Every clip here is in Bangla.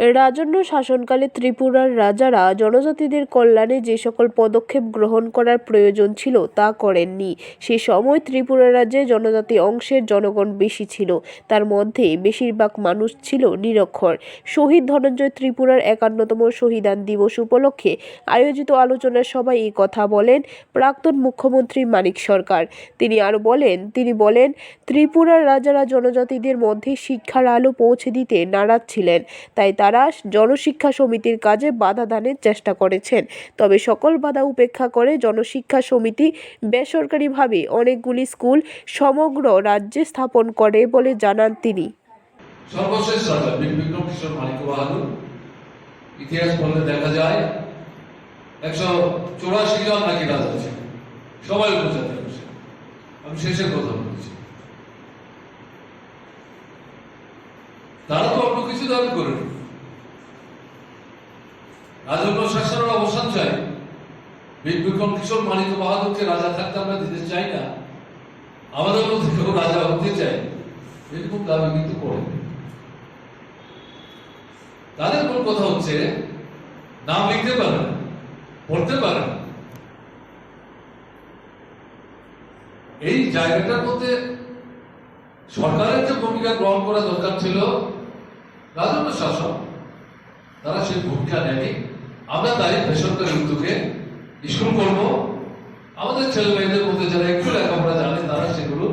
রাজন্য শাসনকালে ত্রিপুরার রাজারা জনজাতিদের কল্যাণে যে সকল পদক্ষেপ গ্রহণ করার প্রয়োজন ছিল তা করেননি। সে সময় ত্রিপুরা রাজ্যে জনজাতি অংশের জনগণ বেশি ছিল। তার মধ্যে বেশিরভাগ মানুষ ছিল নিরক্ষর। শহীদ ধনঞ্জয় ত্রিপুরার একান্নতম শহীদান দিবস উপলক্ষে আয়োজিত আলোচনার সভায় এই কথা বলেন প্রাক্তন মুখ্যমন্ত্রী মানিক সরকার। তিনি আরও বলেন, তিনি বলেন, ত্রিপুরার রাজারা জনজাতিদের মধ্যে শিক্ষার আলো পৌঁছে দিতে নারাজ ছিলেন, তাই তারা জনশিক্ষা সমিতির কাজে বাধা দানের চেষ্টা করেছেন। তবে সকল বাধা উপেক্ষা করে জনশিক্ষা সমিতি বেসরকারিভাবে অনেকগুলি স্কুল সমগ্র রাজ্যে স্থাপন করে বলে জানান তিনি। সর্বশেষ ইতিহাস পড়লে দেখা যায়, একশো চৌরাশি জন নাকি রাজা ছিল সবাই উপজাতি আমি শেষের কথা বলছি। তারা তো অন্য কিছু দাবি করেনি। রাজন্য শাসনের অবসান চাই। বিক্রম কিশোর মানিক বাহাদুরকে রাজা থাকতে আমরা দিতে চাই না। আমাদের মধ্যে কেউ রাজা হতে চাই এরকম দাবি কিন্তু করেনি তাদের মূল কথা হচ্ছে, নাম লিখতে পারে পড়তে পারে এই জায়গাটার মধ্যে সরকারের যে ভূমিকা গ্রহণ করা দরকার ছিল রাজন্য শাসক তারা সেই ভূমিকা নেয়নি আমরা তাই বেসরকারি উদ্যোগে স্কুল করব। আমাদের ছেলে মেয়েদের মধ্যে যারা একটু লেখাপড়া জানে, তারা সেগুলো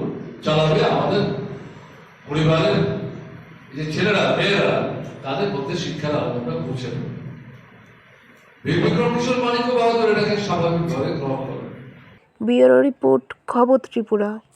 চালাবে। আমাদের পরিবারের যে ছেলেরা, মেয়েরা, তাদের মধ্যে শিক্ষার আলোটা পৌঁছে দেবে। বিক্রম কিশোর মানিক্য বাহাদুর এটাকে স্বাভাবিকভাবে গ্রহণ করে। ব্যুরো রিপোর্ট, খবর ত্রিপুরা।